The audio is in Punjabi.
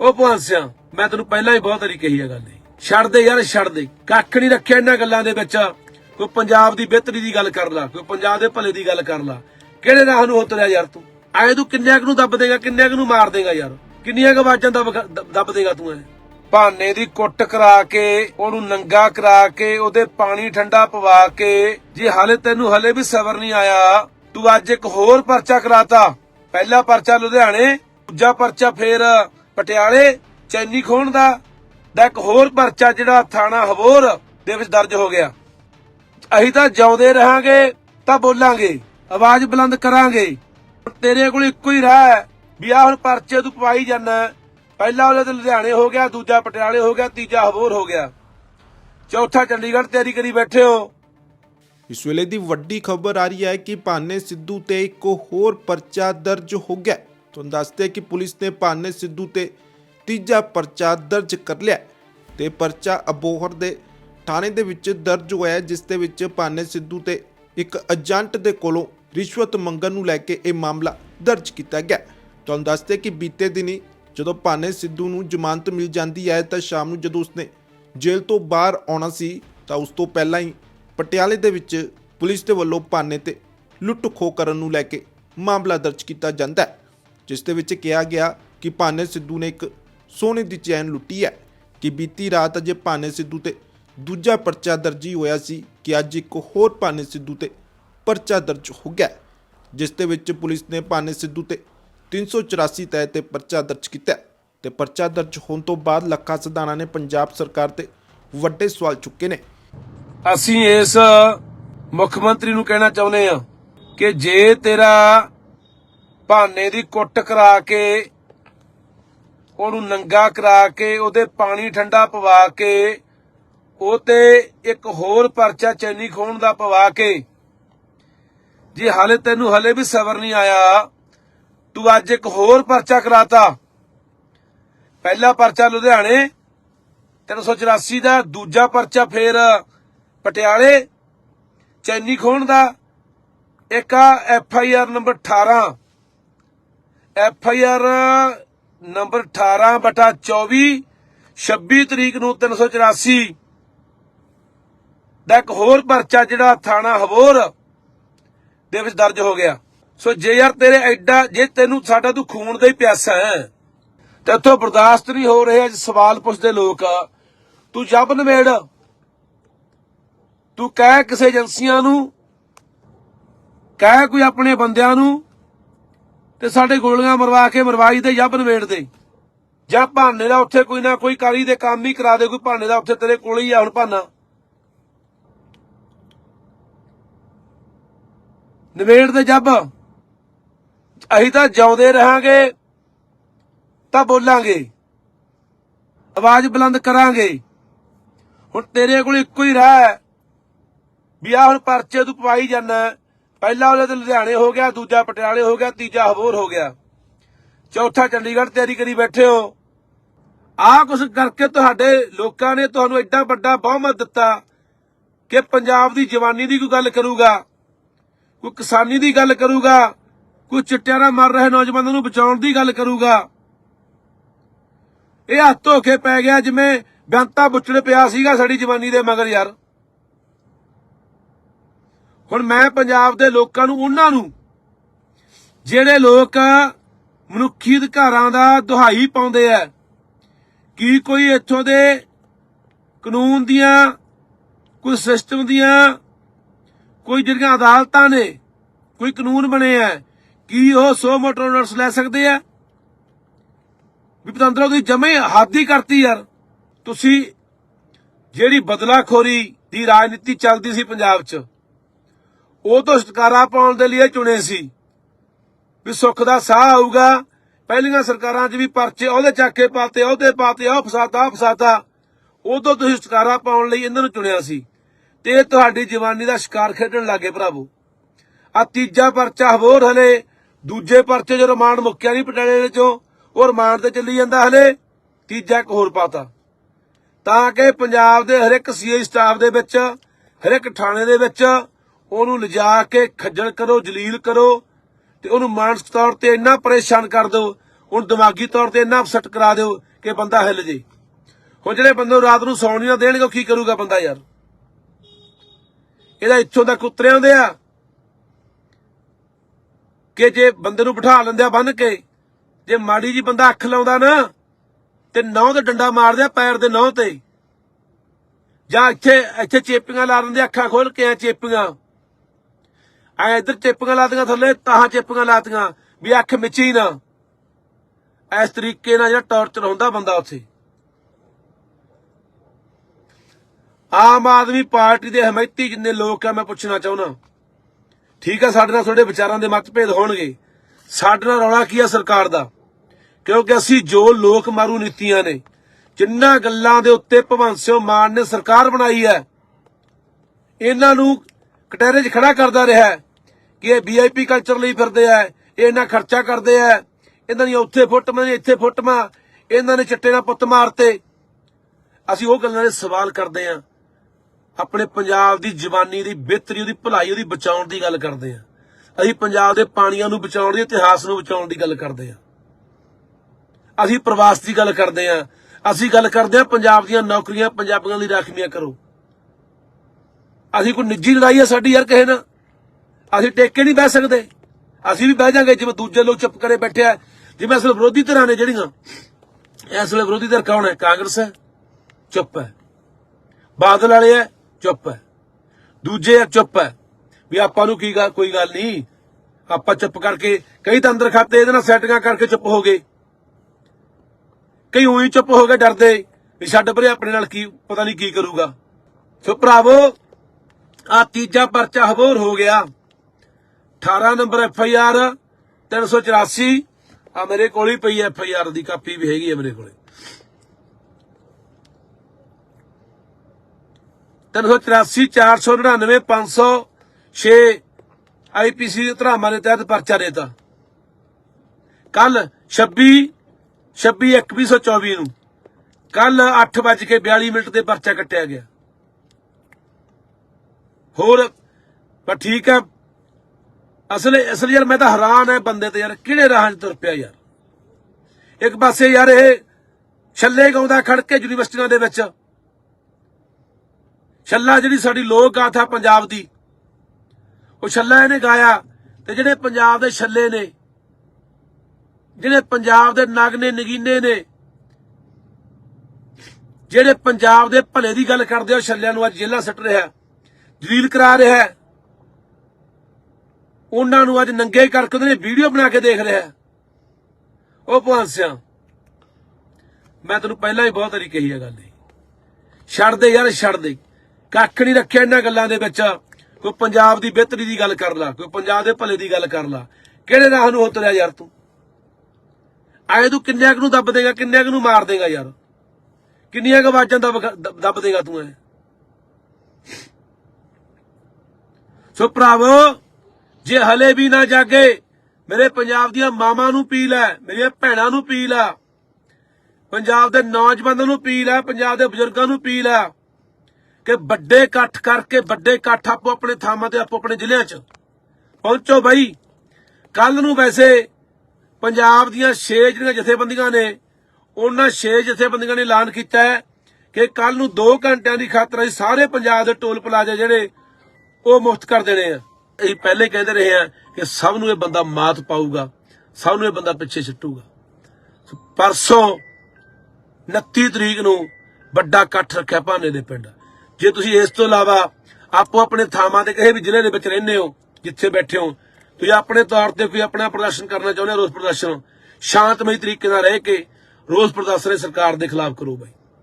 ਉਹ ਭਾਂਸਿਆ ਮੈਂ ਤੈਨੂੰ ਪਹਿਲਾਂ ਹੀ ਬਹੁਤ ਵਾਰੀ ਕਹੀ ਆ ਗੱਲ ਇਹ। ਛੱਡ ਦੇ ਯਾਰ, ਛੱਡ ਦੇ। ਕੱਖ ਨਹੀਂ ਰੱਖਿਆ ਇਹਨਾਂ ਗੱਲਾਂ ਦੇ ਵਿੱਚ। ਕੋਈ ਪੰਜਾਬ ਦੀ ਬਿਹਤਰੀ ਦੀ ਗੱਲ ਕਰ ਲਾ, ਕੋਈ ਪੰਜਾਬ ਦੇ ਭਲੇ ਦੀ ਗੱਲ ਕਰ ਲਾ। ਕਿਹੜੇ ਰਾਹ ਨੂੰ ਉਤਰਿਆ ਯਾਰ ਤੂੰ? ਆਏ ਤੂੰ ਕਿੰਨਿਆਂ ਨੂੰ ਦੱਬ ਦੇਗਾ, ਕਿੰਨਿਆਂ ਨੂੰ ਮਾਰ ਦੇਗਾ ਯਾਰ? ਕਿੰਨੀਆਂ ਆਵਾਜ਼ਾਂ ਦੱਬ ਦੱਬ ਦੇਗਾ ਤੂੰ ਐ? ਭਾਨੇ ਦੀ ਕੁੱਟ ਕਰਾ ਕੇ, ਉਹਨੂੰ ਨੰਗਾ ਕਰਾ ਕੇ, ਉਹਦੇ ਪਾਣੀ ਠੰਡਾ ਪਵਾ ਕੇ, ਜੇ ਹਾਲੇ ਤੈਨੂੰ ਹਲੇ ਵੀ ਸਬਰ ਨਹੀਂ ਆਇਆ, ਤੂੰ ਅੱਜ ਇੱਕ ਹੋਰ ਪਰਚਾ ਕਰਾਤਾ। ਪਹਿਲਾ ਪਰਚਾ ਲੁਧਿਆਣੇ, ਦੂਜਾ ਪਰਚਾ ਫੇਰ ਪਟਿਆਲੇ, ਚੈਨੀ ਖੋਣ ਦਾ ਦਾ ਇੱਕ ਹੋਰ ਪਰਚਾ ਜਿਹੜਾ ਥਾਣਾ ਹਬੋਰ ਦੇ ਵਿੱਚ ਦਰਜ ਹੋ ਗਿਆ। ਅਸੀਂ ਤਾਂ ਜਿਉਂਦੇ ਰਹਾਂਗੇ, ਤਾਂ ਬੋਲਾਂਗੇ, ਆਵਾਜ਼ ਬੁਲੰਦ ਕਰਾਂਗੇ। ਤੇਰੇ ਕੋਲ ਇੱਕੋ ਹੀ ਰਾਹ ਹੈ ਵੀ ਆਹ ਹੁਣ ਪਰਚੇ ਤੂੰ ਪਵਾਈ ਜਾਣਾ ਪਹਿਲਾ ਉਹਦੇ ਤੇ ਲੁਧਿਆਣੇ ਹੋ ਗਿਆ, ਦੂਜਾ ਪਟਿਆਲੇ ਹੋ ਗਿਆ, ਤੀਜਾ ਹਬੋਰ ਹੋ ਗਿਆ। ਚੌਥਾ ਚੰਡੀਗੜ੍ਹ ਤਿਆਰੀ ਕਰੀ ਬੈਠੇ ਹੋ। ਇਸ ਵੇਲੇ ਦੀ ਵੱਡੀ ਖਬਰ ਆ ਰਹੀ ਹੈ ਕਿ ਭਾਨੇ ਸਿੱਧੂ ਤੇ ਇੱਕ ਹੋਰ ਪਰਚਾ ਦਰਜ ਹੋ ਗਿਆ। ਤੁਹਾਨੂੰ ਦੱਸਦੇ ਕਿ ਪੁਲਿਸ ਨੇ ਭਾਨੇ ਸਿੱਧੂ ਤੇ ਤੀਜਾ ਪਰਚਾ ਦਰਜ ਕਰ ਲਿਆ ਤੇ ਪਰਚਾ ਅਬੋਹਰ ਦੇ ਥਾਣੇ ਦੇ ਵਿੱਚ ਦਰਜ ਹੋਇਆ ਜਿਸ ਦੇ ਵਿੱਚ ਭਾਨੇ ਸਿੱਧੂ ਤੇ ਇੱਕ ਏਜੰਟ ਦੇ ਕੋਲੋਂ ਰਿਸ਼ਵਤ ਮੰਗਣ ਨੂੰ ਲੈ ਕੇ ਇਹ ਮਾਮਲਾ ਦਰਜ ਕੀਤਾ ਗਿਆ ਤੁਹਾਨੂੰ ਦੱਸਦੇ ਕਿ ਬੀਤੇ ਦਿਨੀ ਜਦੋਂ ਭਾਨੇ ਸਿੱਧੂ ਨੂੰ ਜ਼ਮਾਨਤ ਮਿਲ ਜਾਂਦੀ ਹੈ ਤਾਂ ਸ਼ਾਮ ਨੂੰ ਜਦੋਂ ਉਸਨੇ ਜੇਲ੍ਹ ਤੋਂ ਬਾਹਰ ਆਉਣਾ ਸੀ ਤਾਂ ਉਸ ਤੋਂ ਪਹਿਲਾਂ ਹੀ ਪਟਿਆਲੇ ਦੇ ਵਿੱਚ ਪੁਲਿਸ ਦੇ ਵੱਲੋਂ ਭਾਨੇ ਤੇ ਲੁੱਟ ਖੋਹ ਕਰਨ ਨੂੰ ਲੈ ਕੇ ਮਾਮਲਾ ਦਰਜ ਕੀਤਾ ਜਾਂਦਾ ਹੈ। ਜਿਸ ਦੇ ਵਿੱਚ ਕਿਹਾ ਗਿਆ ਕਿ ਭਾਨੇ ਸਿੱਧੂ ਨੇ ਇੱਕ ਸੋਨੇ ਦੀ ਚੈਨ ਲੁੱਟੀ ਹੈ ਕਿ ਬੀਤੀ ਰਾਤ ਅਜੇ ਭਾਨੇ ਸਿੱਧੂ ਤੇ ਦੂਜਾ ਪਰਚਾ ਦਰਜੀ ਹੋਇਆ ਸੀ ਕਿ ਅੱਜ ਇੱਕ ਹੋਰ ਭਾਨੇ ਸਿੱਧੂ ਤੇ ਪਰਚਾ ਦਰਜ ਹੋ ਗਿਆ ਜਿਸ ਦੇ ਵਿੱਚ ਪੁਲਿਸ ਨੇ ਭਾਨੇ ਸਿੱਧੂ ਤੇ 384 ਤਹਿਤ ਤੇ ਪਰਚਾ ਦਰਜ ਕੀਤਾ ਤੇ ਪਰਚਾ ਦਰਜ ਹੋਣ ਤੋਂ ਬਾਅਦ ਲੱਖਾ ਸਦਾਣਾ ਨੇ ਪੰਜਾਬ ਸਰਕਾਰ ਤੇ ਵੱਡੇ ਸਵਾਲ ਚੁੱਕੇ ਨੇ। ਅਸੀਂ ਇਸ ਮੁੱਖ ਮੰਤਰੀ ਨੂੰ ਕਹਿਣਾ ਚਾਹੁੰਦੇ ਆ ਕਿ ਜੇ ਤੇਰਾ ਭਾਨੇ ਦੀ ਕੁੱਟ ਕਰਾ ਕੇ, ਉਹਨੂੰ ਨੰਗਾ ਕਰਾ ਕੇ, ਉਹਦੇ ਪਾਣੀ ਠੰਡਾ ਪਵਾ ਕੇ, ਉਹ ਤੇ ਇੱਕ ਹੋਰ ਪਰਚਾ ਚੈਨੀ ਖੋਣ ਦਾ ਪਵਾ ਕੇ, ਜੇ ਹਾਲੇ ਤੈਨੂੰ ਹਲੇ ਵੀ ਸਬਰ ਨਹੀਂ ਆਇਆ, ਤੂੰ ਅੱਜ ਇੱਕ ਹੋਰ ਪਰਚਾ ਕਰਾਤਾ। ਪਹਿਲਾ ਪਰਚਾ ਲੁਧਿਆਣੇ 384 ਦਾ, ਦੂਜਾ ਪਰਚਾ ਫੇਰ ਪਟਿਆਲੇ, ਚੈਨੀ ਖੋਣ ਦਾ, ਇੱਕ ਆ F I R number 18 F I R number 18 ਬਟਾ 24 26 ਤਰੀਕ ਨੂੰ 384 ਦਾ ਇੱਕ ਹੋਰ ਪਰਚਾ ਜਿਹੜਾ ਥਾਣਾ ਹਬੋਰ ਦੇ ਵਿੱਚ ਦਰਜ ਹੋ ਗਿਆ। ਸੋ ਜੇ ਯਾਰ ਤੇਰੇ ਐਡਾ, ਜੇ ਤੈਨੂੰ ਸਾਡਾ ਤੂੰ ਖੂਨ ਦਾ ਹੀ ਪਿਆਸਾ ਹੈ, ਤੇ ਇੱਥੋਂ ਬਰਦਾਸ਼ਤ ਨਹੀਂ ਹੋ ਰਿਹਾ ਅੱਜ ਸਵਾਲ ਪੁੱਛਦੇ ਲੋਕ। ਤੂੰ ਜੱਬ ਨਵੇੜ ਤੂੰ ਕਹਿ ਕਿਸੇ ਏਜੰਸੀਆਂ ਨੂੰ, ਕਹਿ ਕੋਈ ਆਪਣੇ ਬੰਦਿਆਂ ਨੂੰ ਤੇ ਸਾਡੇ ਗੋਲੀਆਂ ਮਰਵਾ ਕੇ ਮਰਵਾਈ ਦੇ ਜੱਬ ਨਵੇੜ ਦੇ। ਜਾਂ ਭਾਨੇ ਦਾ ਉੱਥੇ ਕੋਈ ਨਾ ਕੋਈ ਕਾਰੀ ਦੇ ਕੰਮ ਹੀ ਕਰਾ ਦੇ, ਕੋਈ ਭਾਨੇ ਦਾ ਉੱਥੇ ਤੇਰੇ ਕੋਲ ਹੀ ਆ ਹੁਣ ਭਾਨਾ। ਨਵੇੜ ਦੇ ਜੱਬ। ਅਸੀਂ ਤਾਂ ਜਿਉਂਦੇ ਰਹਾਂਗੇ, ਤਾਂ ਬੋਲਾਂਗੇ। ਆਵਾਜ਼ ਬੁਲੰਦ ਕਰਾਂਗੇ। ਹੁਣ ਤੇਰੇ ਕੋਲ ਇੱਕੋ ਹੀ ਰਾਹ ਹੈ, ਵੀ ਆਹ ਹੁਣ ਪਰਚੇ ਤੂੰ ਪਵਾਈ ਜਾਂਦਾ ਪਹਿਲਾ ਉਹਦੇ ਲੁਧਿਆਣੇ ਹੋ ਗਿਆ, ਦੂਜਾ ਪਟਿਆਲੇ ਹੋ ਗਿਆ, ਤੀਜਾ ਹਬੋਰ ਹੋ ਗਿਆ। ਚੌਥਾ ਚੰਡੀਗੜ੍ਹ ਤਿਆਰੀ ਕਰੀ ਬੈਠੇ ਹੋ। ਆਹ ਕੁਛ ਕਰਕੇ ਤੁਹਾਡੇ ਲੋਕਾਂ ਨੇ ਤੁਹਾਨੂੰ ਐਡਾ ਵੱਡਾ ਬਹੁਮਤ ਦਿੱਤਾ ਕਿ ਪੰਜਾਬ ਦੀ ਜਵਾਨੀ ਦੀ ਕੋਈ ਗੱਲ ਕਰੂਗਾ, ਕੋਈ ਕਿਸਾਨੀ ਦੀ ਗੱਲ ਕਰੂਗਾ, ਕੋਈ ਚਿੱਟਿਆਂ ਨਾਲ ਮਰ ਰਹੇ ਨੌਜਵਾਨਾਂ ਨੂੰ ਬਚਾਉਣ ਦੀ ਗੱਲ ਕਰੂਗਾ। ਇਹ ਹੱਥ ਧੋਖੇ ਪੈ ਗਿਆ ਜਿਵੇਂ ਬੈਂਤਾ ਬੁੱਚੜ ਪਿਆ ਸੀਗਾ ਸਾਡੀ ਜਵਾਨੀ ਦੇ ਮਗਰ ਯਾਰ। ਹੁਣ ਮੈਂ ਪੰਜਾਬ ਦੇ ਲੋਕਾਂ ਨੂੰ, ਉਹਨਾਂ ਨੂੰ, ਜਿਹੜੇ ਲੋਕ ਮਨੁੱਖੀ ਅਧਿਕਾਰਾਂ ਦਾ ਦੁਹਾਈ ਪਾਉਂਦੇ ਆ, ਕੀ ਕੋਈ ਇੱਥੋਂ ਦੇ ਕਾਨੂੰਨ ਦੀਆਂ, ਕੋਈ ਸਿਸਟਮ ਦੀਆਂ, ਕੋਈ ਜਿਹੜੀਆਂ ਅਦਾਲਤਾਂ ਨੇ, ਕੋਈ ਕਾਨੂੰਨ ਬਣੇ ਆ, ਕੀ ਉਹ 100 ਮੋਟਰ ਨੋਟਸ ਲੈ ਸਕਦੇ ਆ? ਵੀ ਪਤੰਦਰੋਂ ਦੀ ਜਮੇ ਹਾਦੀ ਕਰਤੀ ਯਾਰ। ਤੁਸੀਂ ਜਿਹੜੀ ਬਦਲਾਖੋਰੀ ਦੀ ਰਾਜਨੀਤੀ ਚੱਲਦੀ ਸੀ ਪੰਜਾਬ 'ਚ ਉਹ ਤੋਂ ਛੁਟਕਾਰਾ ਪਾਉਣ ਦੇ ਲਈ ਚੁਣੇ ਸੀ ਵੀ ਸੁੱਖ ਦਾ ਸਾਹ ਆਊਗਾ। ਪਹਿਲੀਆਂ ਸਰਕਾਰਾਂ 'ਚ ਵੀ ਪਰਚੇ ਉਹਦੇ ਚੱਕ ਕੇ ਪਾਤੇ, ਉਹਦੇ ਪਾਤੇ ਉਹ ਫਸਾਤਾ ਉਹ ਫਸਾਤਾ। ਉਦੋਂ ਤੁਸੀਂ ਛੁਟਕਾਰਾ ਪਾਉਣ ਲਈ ਇਹਨਾਂ ਨੂੰ ਚੁਣਿਆ ਸੀ। ਤੇ ਇਹ ਤੁਹਾਡੀ ਜਵਾਨੀ ਦਾ ਸ਼ਿਕਾਰ ਖੇਡਣ ਲੱਗੇ ਭਰਾਵੋ। ਆ ਤੀਜਾ ਪਰਚਾ ਹੋਰ ਹਲੇ, ਦੂਜੇ ਪਰਚੇ ਜੋ ਰਿਮਾਂਡ ਮੁੱਕਿਆ ਨਹੀਂ ਪਟਿਆਲੇ ਦੇ ਚੋਂ ਉਹ ਰਿਮਾਂਡ ਤੇ ਚੱਲੀ ਜਾਂਦਾ ਹਲੇ, ਤੀਜਾ ਇੱਕ ਹੋਰ ਪਾਤਾ। ਤਾਂ ਕਿ ਪੰਜਾਬ ਦੇ ਹਰ ਇੱਕ ਸੀਏ ਸਟਾਫ ਦੇ ਵਿੱਚ ਹਰ ਇੱਕ ਥਾਣੇ ਦੇ ਵਿੱਚ ਉਹਨੂੰ ਲਿਜਾ ਕੇ ਖੱਜਲ ਕਰੋ, ਜਲੀਲ ਕਰੋ ਤੇ ਉਹਨੂੰ ਮਾਨਸਿਕ ਤੌਰ ਤੇ ਇੰਨਾ ਪਰੇਸ਼ਾਨ ਕਰ ਦਿਓ ਹੁਣ ਦਿਮਾਗੀ ਤੌਰ ਤੇ ਇੰਨਾ ਅਪਸੈਟ ਕਰਾ ਦਿਓ ਕਿ ਬੰਦਾ ਹਿੱਲ ਜੇ। ਹੁਣ ਜਿਹੜੇ ਬੰਦੇ ਨੂੰ ਰਾਤ ਨੂੰ ਸੌਣ ਨਹੀਂ ਦੇਣਗੇ, ਉਹ ਕੀ ਕਰੂਗਾ ਬੰਦਾ ਯਾਰ? ਇਹਦਾ ਇੱਥੋਂ ਤੱਕ ਉਤਰੇ ਹੁੰਦੇ ਆ ਕਿ ਜੇ ਬੰਦੇ ਨੂੰ ਬਿਠਾ ਲੈਂਦੇ ਆ ਬੰਨ ਕੇ, ਜੇ ਮਾੜੀ ਜੀ ਬੰਦਾ ਅੱਖ ਲਾਉਂਦਾ ਨਾ, ਤੇ ਨਹੁੰ ਤੇ ਡੰਡਾ ਮਾਰਦੇ ਆ ਪੈਰ ਦੇ ਨਹੁੰ ਤੇ। ਜਾਂ ਇੱਥੇ ਇੱਥੇ ਚੇਪੀਆਂ ਲਾ ਦਿੰਦੇ ਅੱਖਾਂ ਖੋਲ ਕੇ ਆ ਚੇਪੀਆਂ। ਐ ਇੱਧਰ ਚੇਪੀਆਂ ਲਾਤੀਆਂ ਥੱਲੇ, ਤਾਂ ਚੇਪੀਆਂ ਲਾਤੀਆਂ ਵੀ ਅੱਖ ਮਿਚੀ ਨਾ। ਇਸ ਤਰੀਕੇ ਨਾਲ ਜਿਹੜਾ ਟਾਰਚਰ ਹੁੰਦਾ ਬੰਦਾ ਉੱਥੇ। ਆਮ ਆਦਮੀ ਪਾਰਟੀ ਦੇ ਹਮਾਇਤੀ ਜਿੰਨੇ ਲੋਕ ਆ, ਮੈਂ ਪੁੱਛਣਾ ਚਾਹੁੰਦਾ। ਠੀਕ ਆ, ਸਾਡੇ ਨਾਲ ਤੁਹਾਡੇ ਵਿਚਾਰਾਂ ਦੇ ਮਤਭੇਦ ਹੋਣਗੇ। ਸਾਡੇ ਨਾਲ ਰੌਲਾ ਕੀ ਆ ਸਰਕਾਰ ਦਾ? ਕਿਉਂਕਿ ਅਸੀਂ ਜੋ ਲੋਕ ਮਾਰੂ ਨੀਤੀਆਂ ਨੇ, ਜਿੰਨਾ ਗੱਲਾਂ ਦੇ ਉੱਤੇ ਭਗਵੰਤ ਸਿੰਘ ਮਾਨ ਨੇ ਸਰਕਾਰ ਬਣਾਈ ਹੈ, ਇਹਨਾਂ ਨੂੰ ਕਟਹਿਰੇ 'ਚ ਖੜਾ ਕਰਦਾ ਰਿਹਾ ਕਿ ਇਹ ਵੀਆਈਪੀ ਕਲਚਰ ਲਈ ਫਿਰਦੇ ਆ, ਇਹ ਇਹਨਾਂ ਖਰਚਾ ਕਰਦੇ ਆ। ਇਹਨਾਂ ਦੀਆਂ ਉੱਥੇ ਫੁੱਟਮਾਂ ਨੇ, ਇੱਥੇ ਫੁੱਟਮਾਂ ਇਹਨਾਂ ਨੇ ਚਿੱਟੇ ਨਾਲ ਪੁੱਤ ਮਾਰਤੇ। ਅਸੀਂ ਉਹ ਗੱਲਾਂ ਦੇ ਸਵਾਲ ਕਰਦੇ ਆ। ਆਪਣੇ ਪੰਜਾਬ ਦੀ ਜਵਾਨੀ ਦੀ, ਬਿਹਤਰੀ ਉਹਦੀ, ਭਲਾਈ ਉਹਦੀ ਬਚਾਉਣ ਦੀ ਗੱਲ ਕਰਦੇ ਆ। ਅਸੀਂ ਪੰਜਾਬ ਦੇ ਪਾਣੀਆਂ ਨੂੰ ਬਚਾਉਣ ਦੀ, ਇਤਿਹਾਸ ਨੂੰ ਬਚਾਉਣ ਦੀ ਗੱਲ ਕਰਦੇ ਆ। ਅਸੀਂ ਪ੍ਰਵਾਸ ਦੀ ਗੱਲ ਕਰਦੇ ਆ। ਅਸੀਂ ਗੱਲ ਕਰਦੇ ਆ, ਪੰਜਾਬ ਦੀਆਂ ਨੌਕਰੀਆਂ ਪੰਜਾਬੀਆਂ ਦੀ ਰਾਖਵੀਆਂ ਕਰੋ। ਅਸੀਂ ਕੋਈ ਨਿੱਜੀ ਲੜਾਈ ਆ ਸਾਡੀ ਯਾਰ ਕਹੇ ਨਾ ਅਸੀਂ ਟੇਕੇ ਨਹੀਂ ਬਹਿ ਸਕਦੇ। ਅਸੀਂ ਵੀ ਬਹਿ ਜਾਾਂਗੇ, ਜਿਵੇਂ ਦੂਜੇ ਲੋਕ ਚੁੱਪ ਕਰੇ ਬੈਠੇ ਆ। ਜਿਵੇਂ ਅਸਲ ਵਿਰੋਧੀ ਧਿਰਾਂ ਨੇ ਜਿਹੜੀਆਂ ਇਸ ਵੇਲੇ ਵਿਰੋਧੀ ਧਿਰ ਕੌਣ ਹੈ? ਕਾਂਗਰਸ ਹੈ, ਚੁੱਪ ਹੈ। ਬਾਦਲ ਵਾਲੇ ਹੈ, ਚੁੱਪ ਹੈ। ਦੂਜੇ ਹੈ, ਚੁੱਪ ਹੈ। ਵੀ ਆਪਾਂ ਨੂੰ ਕੀ ਗੱਲ, ਕੋਈ ਗੱਲ ਨਹੀਂ। ਆਪਾਂ ਚੁੱਪ ਕਰਕੇ, ਕਈ ਤਾਂ ਅੰਦਰ ਖਾਤੇ, ਇਹਦੇ ਨਾਲ ਸੈਟਿੰਗਾਂ ਕਰਕੇ ਚੁੱਪ ਹੋ ਗਏ। ਕਈ ਉਹੀ ਚੁੱਪ ਹੋ ਗਏ ਡਰਦੇ, ਵੀ ਛੱਡ ਪਰੇ ਆਪਣੇ ਨਾਲ ਕੀ, ਪਤਾ ਨਹੀਂ ਕੀ ਕਰੂਗਾ। ਸੋ ਭਰਾਵੋ ਆ ਤੀਜਾ ਪਰਚਾ ਹਬੋਰ ਹੋ ਗਿਆ। 18 ਨੰਬਰ ਐਫ ਆਈ ਆਰ 384 ਆ ਮੇਰੇ ਕੋਲ ਹੀ ਪਈ ਐਫ ਆਈ ਆਰ ਦੀ ਕਾਪੀ ਵੀ ਹੈਗੀ ਹੈ ਮੇਰੇ ਕੋਲੇ। 384 499 506 ਆਈਪੀਸੀ ਧਰਾਵਾਂ ਦੇ ਤਹਿਤ ਪਰਚਾ ਦੇਤਾ। ਕੱਲ 26 26 2124 ਨੂੰ ਕੱਲ 8:42 ਮਿੰਟ ਤੇ ਪਰਚਾ ਕੱਟਿਆ ਗਿਆ। ਹੋਰ ਪਰ ਠੀਕ ਹੈ ਅਸਲ ਅਸਲ ਯਾਰ ਮੈਂ ਤਾਂ ਹੈਰਾਨ ਹੈ ਬੰਦੇ ਤੇ ਯਾਰ, ਕਿਹੜੇ ਰਾਹਾਂ 'ਚ ਤੁਰ ਪਿਆ ਯਾਰ? ਇੱਕ ਪਾਸੇ ਯਾਰ ਇਹ ਛੱਲੇ ਗਾਉਂਦਾ ਖੜ ਕੇ ਯੂਨੀਵਰਸਿਟੀਆਂ ਦੇ ਵਿੱਚ। ਛੱਲਾ ਜਿਹੜੀ ਸਾਡੀ ਲੋਕ ਗਾਥਾ ਪੰਜਾਬ ਦੀ, ਉਹ ਛੱਲਾ ਇਹਨੇ ਗਾਇਆ ਤੇ ਜਿਹੜੇ ਪੰਜਾਬ ਦੇ ਛੱਲੇ ਨੇ, ਜਿਹੜੇ ਪੰਜਾਬ ਦੇ ਨਗ ਨੇ ਨਗੀਨੇ ਨੇ, ਜਿਹੜੇ ਪੰਜਾਬ ਦੇ ਭਲੇ ਦੀ ਗੱਲ ਕਰਦੇ ਆ, ਉਹ ਛੱਲਿਆਂ ਨੂੰ ਅੱਜ ਜੇਲ੍ਹਾਂ ਸੱਟ ਰਿਹਾ, ਜਲੀਲ ਕਰਾ ਰਿਹਾ। ਉਹਨਾਂ ਨੂੰ ਅੱਜ ਨੰਗੇ ਕਰਕੇ ਉਹਦੇ ਵੀਡੀਓ ਬਣਾ ਕੇ ਦੇਖ ਰਿਹਾ ਉਹ ਭਾਂਸਿਆ ਮੈਂ ਤੈਨੂੰ ਪਹਿਲਾਂ ਹੀ ਬਹੁਤ ਵਾਰੀ ਕਹੀ ਹੈ ਗੱਲ ਇਹ। ਛੱਡ ਦੇ ਯਾਰ, ਛੱਡ ਦੇ। ਕੱਖ ਨਹੀਂ ਰੱਖਿਆ ਇਹਨਾਂ ਗੱਲਾਂ ਦੇ ਵਿੱਚ। ਕੋਈ ਪੰਜਾਬ ਦੀ ਬਿਹਤਰੀ ਦੀ ਗੱਲ ਕਰ ਲਾ, ਕੋਈ ਪੰਜਾਬ ਦੇ ਭਲੇ ਦੀ ਗੱਲ ਕਰ ਲਾ। ਕਿਹੜੇ ਰਾਹ ਨੂੰ ਉਤਰਿਆ ਯਾਰ ਤੂੰ? ਆਏ ਤੂੰ ਕਿੰਨਿਆਂ ਕੁ ਨੂੰ ਦੱਬ ਦੇਗਾ, ਕਿੰਨਿਆਂ ਕੁ ਨੂੰ ਮਾਰ ਦੇਗਾ ਯਾਰ? ਕਿੰਨੀਆਂ ਕੁ ਆਵਾਜ਼ਾਂ ਦੱਬ ਦੱਬ- ਦੱਬ ਦੇਗਾ ਤੂੰ ਐ? ਸੋ ਭਰਾਵੋ ਜੇ ਹਲੇ ਵੀ ਨਾ ਜਾਗੇ, ਮੇਰੇ ਪੰਜਾਬ ਦੀਆਂ ਮਾਵਾਂ ਨੂੰ ਅਪੀਲ ਹੈ, ਮੇਰੀਆਂ ਭੈਣਾਂ ਨੂੰ ਅਪੀਲ ਲੈ ਪੰਜਾਬ ਦੇ ਨੌਜਵਾਨਾਂ ਨੂੰ ਅਪੀਲ ਹੈ, ਪੰਜਾਬ ਦੇ ਬਜ਼ੁਰਗਾਂ ਨੂੰ ਅਪੀਲ ਲੈ ਕਿ ਵੱਡੇ ਇਕੱਠ ਕਰਕੇ, ਵੱਡੇ ਇਕੱਠ ਆਪੋ ਆਪਣੇ ਥਾਵਾਂ ਤੇ, ਆਪੋ ਆਪਣੇ ਜ਼ਿਲ੍ਹਿਆਂ 'ਚ ਪਹੁੰਚੋ ਬਾਈ। ਕੱਲ ਨੂੰ ਵੈਸੇ ਪੰਜਾਬ ਦੀਆਂ 6 ਜਿਹੜੀਆਂ ਜਥੇਬੰਦੀਆਂ ਨੇ, ਉਹਨਾਂ 6 ਜਥੇਬੰਦੀਆਂ ਨੇ ਐਲਾਨ ਕੀਤਾ ਹੈ ਕਿ ਕੱਲ ਨੂੰ 2 ਘੰਟਿਆਂ ਦੀ ਖਾਤਰ ਅਸੀਂ ਸਾਰੇ ਪੰਜਾਬ ਦੇ ਟੋਲ ਪਲਾਜੇ ਜਿਹੜੇ ਉਹ ਮੁਫਤ ਕਰ ਦੇਣੇ ਆ। ਅਸੀਂ ਪਹਿਲੇ ਕਹਿੰਦੇ ਰਹੇ ਆ ਕਿ ਸਭ ਨੂੰ ਇਹ ਬੰਦਾ ਮਾਤ ਪਾਊਗਾ, ਸਭ ਨੂੰ ਇਹ ਬੰਦਾ ਪਿੱਛੇ ਛੱਟੂਗਾ ਪਰਸੋਂ 29 ਤਰੀਕ ਨੂੰ ਵੱਡਾ ਇਕੱਠ ਰੱਖਿਆ ਭਾਨੇ ਦੇ ਪਿੰਡ। ਜੇ ਤੁਸੀਂ ਇਸ ਤੋਂ ਇਲਾਵਾ ਆਪੋ ਆਪਣੇ ਥਾਵਾਂ ਤੇ ਕਿਸੇ ਵੀ ਜ਼ਿਲ੍ਹੇ ਦੇ ਵਿੱਚ ਰਹਿੰਦੇ ਹੋ, ਜਿੱਥੇ ਬੈਠੇ ਹੋ, ਤੁਸੀਂ ਆਪਣੇ ਤੌਰ ਤੇ ਕੋਈ ਆਪਣਾ ਪ੍ਰਦਰਸ਼ਨ ਕਰਨਾ ਚਾਹੁੰਦੇ ਹੋ ਰੋਸ ਪ੍ਰਦਰਸ਼ਨ, ਸ਼ਾਂਤਮਈ ਤਰੀਕੇ ਨਾਲ ਰਹਿ ਕੇ ਰੋਸ ਪ੍ਰਦਰਸ਼ਨ ਸਰਕਾਰ ਦੇ ਖਿਲਾਫ ਕਰੋ ਬਾਈ।